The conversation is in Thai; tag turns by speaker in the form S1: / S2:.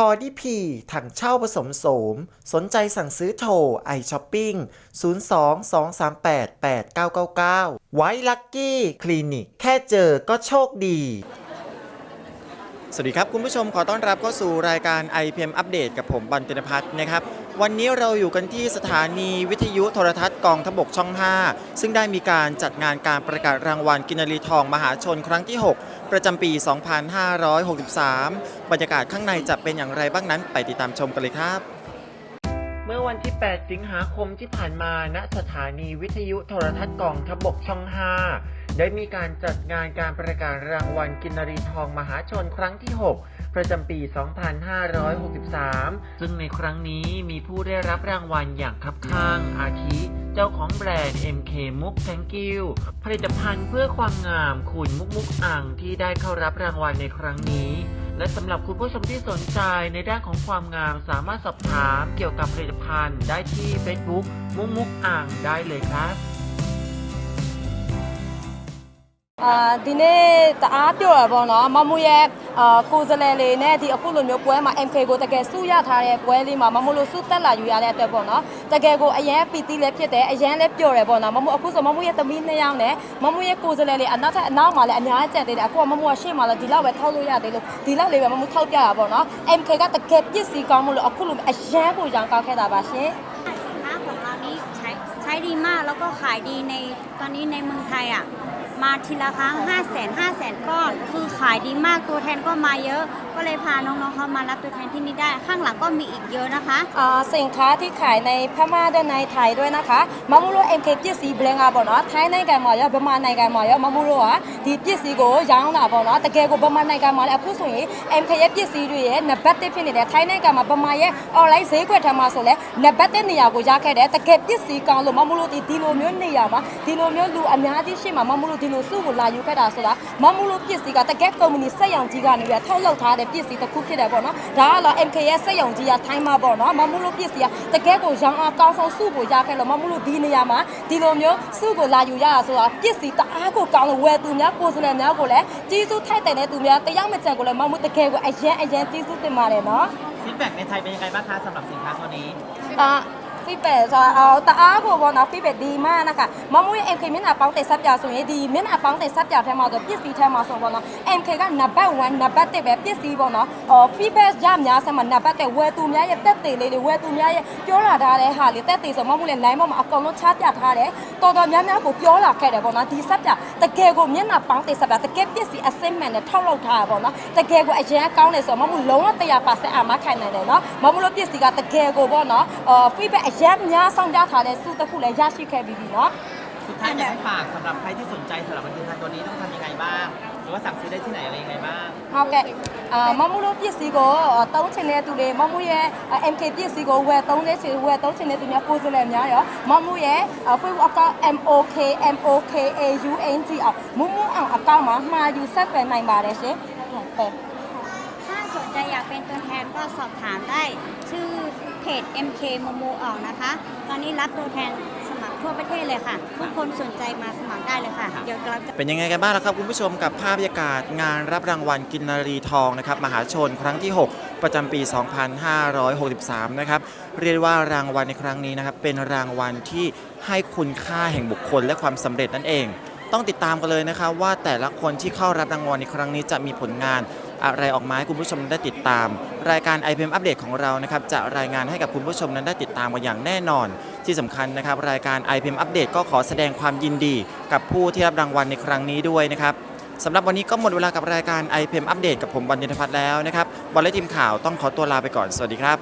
S1: คอดีพีถังเช่าผสมโสม สนใจสั่งซื้อโทรไอช้อปปิ้ง022388999 ไว้ลักกี้คลินิก แค่เจอก็โชคดี
S2: สวัสดีครับคุณผู้ชมขอต้อนรับเข้าสู่รายการ IPM อัปเดตกับผมบอลตินพัฒน์นะครับ วันนี้เราอยู่กันที่สถานีวิทยุโทรทัศน์กองทบกช่อง 5 ซึ่งได้มีการจัดงานการประกาศรางวัลกินรีทองมหาชนครั้งที่ 6 ประจำปี 2563 บรรยากาศข้างในจะเป็นอย่างไรบ้างนั้น ไปติดตามชมกันเลยครับ เมื่อวันที่ 8 สิงหาคมที่ผ่านมาณสถานีวิทยุโทรทัศน์กองทบกช่อง 5ได้มีการจัดงานการประกาศรางวัลกินรีทองมหาชนครั้งที่ 6ประจำปี 2563 ซึ่งในครั้งนี้มีผู้ได้รับรางวัลอย่างคับข้างอาทิ เจ้าของแบรนด์ MK มุกแทงกิวผลิตภัณฑ์เพื่อความงาม คุณมุกมุกอ่างที่ได้เข้ารับรางวัลในครั้งนี้ และสำหรับคุณผู้ชมที่สนใจในด้านของความงามสามารถสอบถาม เกี่ยวกับผลิตภัณฑ์ได้ที่ Facebook มุกมุกอ่าง ได้เลยครับ
S3: အာဒီနေ့တအားပြောရပေါ့နော်မမို့ရဲ့အာကိုစလဲလေးနဲ့ဒီအခုလိုမျိုးပွဲမှာ MK ကိုတကယ်စုရထားတဲ့ပွဲလေးမှာမမို့လို့စုတက်လာယူရတဲ့အတွက်ပေါ့နော်တကယ်ကိုအရန်ပီတိလည်းဖြစ်တယ်အရန်လည်းပျော်တယ်ပေါ့နော်မမို့အခုဆိုမမို့ရဲ့သမီးနှစ်ယောက်နဲ့မမို့ရဲ့ကိုစလဲလေးအနောက်ထပ်အနောက်မှာလည်းအများကြီးကြံသေးတယ်အခုကမမို့ကရှေ့မှာလည်းဒီလောက်ပဲထောက်လို့ရသေးလို့ဒီလောက်လေးပဲမမို့ထောက်ပြတာပေါ့နော် MK ကတကယ်ပြစ်စီကောင်းလို့အခုလိုအရန်ကိုရောင်းကောက်ခဲ့တာပါရှင်สิ
S4: นค้าของเรานี้ใช้ใช้ดีมากแล้วก็ขายดีในตอนนี้ในเมืองไทยอ่ะมาทีละครั้ง5 0 0 0 0 0 0 0ก้อนคือขายดีมากตัวแทนก็มาเยอะก็เลยพาน้องๆเขามารับตัวแทนที่นี่ได้ ข้างหลังก็มีอีกเยอะนะคะ
S3: อ่าสินค้าที่ขายในพม่าด้วยในไทยด้วยนะคะมะม่วงเอ็มเคปสีเบลงอ่ะပေါ့နော်ထိုင်းနိုင်ငံမှာရောဗမာနိုင်ငံမှာရောမမိုးတို့ကဒီပစ္စည်းကိုရောင်းတာပေါ့နော်တကယ်ကိုဗမာနိုင်ငံမှာလည်းအခုဆိုရင် MK ရဲ့ပစ္စည်းတွေရဲ့နံပါတ်1ဖြစ်နေတယ်ထိုင်းနိုင်ငံမှာဗမာရဲ့ online ဈေးကွက်ထမှာဆိုလဲနံပါတ်1နေရာကိုရခဲ့တယ်တကယ်ပစ္စည်းကောင်းလို့မမိုးတို့ဒီဒီလိုမျိုးနေရာမှာဒီလိုမျိုးလူအများကြီးရှိမှာမမိုးတို့ဒီလိုစုကိုလာယူခဲ့တာဆိုတာမမိုးတို့ပစ္စည်းကတကယ်ကုမ္ပဏီစက်ရောင်ကြီးကနေပြီးတော့ထုတ်လုပ်ထားတဲ့မဲ့ပစ္စည်းတစ်ခုဖြစ်တယ်ပေါ့နော်ဒါကလား MK ရဲ့စက်ရုံကြီးကထိုင်းမှာပေါ့နော်မမှုလို့ပစ္စည်းကတကယ်ကိုရောင်းအားကောင်းဆုံးစုကိုရခဲ့လို့မမှုလို့ဒီနေရာမှာဒီလိုမျိုးစုကိုလာယူရတာဆိုတာပစ္စည်းတအားကိုကောင်းလို့ဝယ်သူများကိုယ်စားလှယ်များကိုလည်းကြီးစုထိုက်တယ်တဲ့သူများတယောက်မကြံကိုလည်းမမှုတကယ်ကိုအရန်အရန်ကြီးစုတင်ပါတယ်နော်
S2: feedback နဲ့ထိုင်เป็นยังไงบ้างคะสำหรับสินค้าตัวนี้อ่า
S3: feedback ဆိုတော့တအားကိုပေါ့နော် feedback ဒီမှနကမမွေး MK မျက်နှာပေါင်းတင်ဆက်ပြဆိုရင်ဒီမျက်နှာပေါင်းတင်ဆက်ပြထဲမှာဆိုပစ္စည်းထဲမှာဆိုပေါ့နော် MK က number 1 number 2ပဲပစ္စည်းပေါ့နော်ဟော feedback ရများဆက်မှာ number 2ဝယ်သူများရဲ့တက်သေးလေးတွေဝယ်သူများရဲ့ပြောလာထားတဲ့ဟာလေးတက်သေးဆိုမမွေးလည်း line ပေါ်မှာအကုန်လုံးချပြထားတယ်တော်တော်များများကိုပြောလာခဲ့တယ်ပေါ့နော်ဒီဆက်ပြတကယ်ကိုမျက်နှာပေါင်းတင်ဆက်ပြတကယ်ပစ္စည်း assessment နဲ့ထောက်လောက်ထားတာပေါ့နော်တကယ်ကိုအရင်ကောင်းတယ်ဆိုတော့မမွေးလုံးဝ100%အမှခံနိုင်တယ်နော်မမွေးလို့ပစ္စည်းကတကယ်ကိုပေါ့နော် feedback ยอะแยะส่งยาถ่ายสู้ตะคุเลยยาชีคเคบีบีเนาะ
S2: สุดท้ายอยากให้ฝากสำหรับใครที่สนใจสำหรับวันที่ทานตัวนี้ต้องทำยังไงบ้าง หรือว่าสั่งซื้อได้ที่ไหนอะไรยังไงบ้าง
S3: โอเคมามูรุพี่สีโกต้องเชนเนตูเลยมามูเย่เอ็มเคพี่สีโกเวต้องเนชเวต้องเชนเนตูเนี่ยฟูซูเลมเนี่ยเหรอมามูเย่เฟซบุ๊กก็ M O K M O K A U N G อ่ะมูมูอ่ะก็มามาอยู่เซฟเป็นไหนบาร์เลยใช่ไหมเป็น
S4: สนใจอยากเป็นตัวแทนก็สอบถามได้ชื่อเพจ MK Momo ออกนะคะ ตอนนี้รับตัวแทนสมัครทั่วประเทศเลยค่ะ ทุกคนสนใจมาสมัครได้เลยค่ะ
S2: เดี๋ยวกรลัจะเป็นยังไงกันบ้างล้วครับคุณผู้ชมกับภาพบรรยากาศงานรับรางวัลกินนารีทองนะครับมหาชนครั้งที่ 6 ประจำปี 2563 นะครับเรียกว่ารางวัลในครั้งนี้นะครับ เป็นรางวัลที่ให้คุณค่าแห่งบุคคลและความสำเร็จนั่นเอง ต้องติดตามกันเลยนะคะว่าแต่ละคนที่เข้ารับรางวัลในครั้งนี้จะมีผลงานอะไรออกมาให้คุณผู้ชมได้ติดตาม รายการ i p มอัปเดตของเรานะครับจะรายงานให้กับคุณผู้ชมนั้นได้ติดตามกันอย่างแน่นอน ที่สำคัญนะครับรายการ i p มอัปเดตก็ขอแสดงความยินดี กับผู้ที่รับรางวัลในครั้งนี้ด้วยนะครับสำหรับวันนี้ก็หมดเวลากับรายการ i p มอัปเดต กับผมบอลยินทพัฒน์แล้วนะครับบอลและทีมข่าวต้องขอตัวลาไปก่อนสวัสดีครับ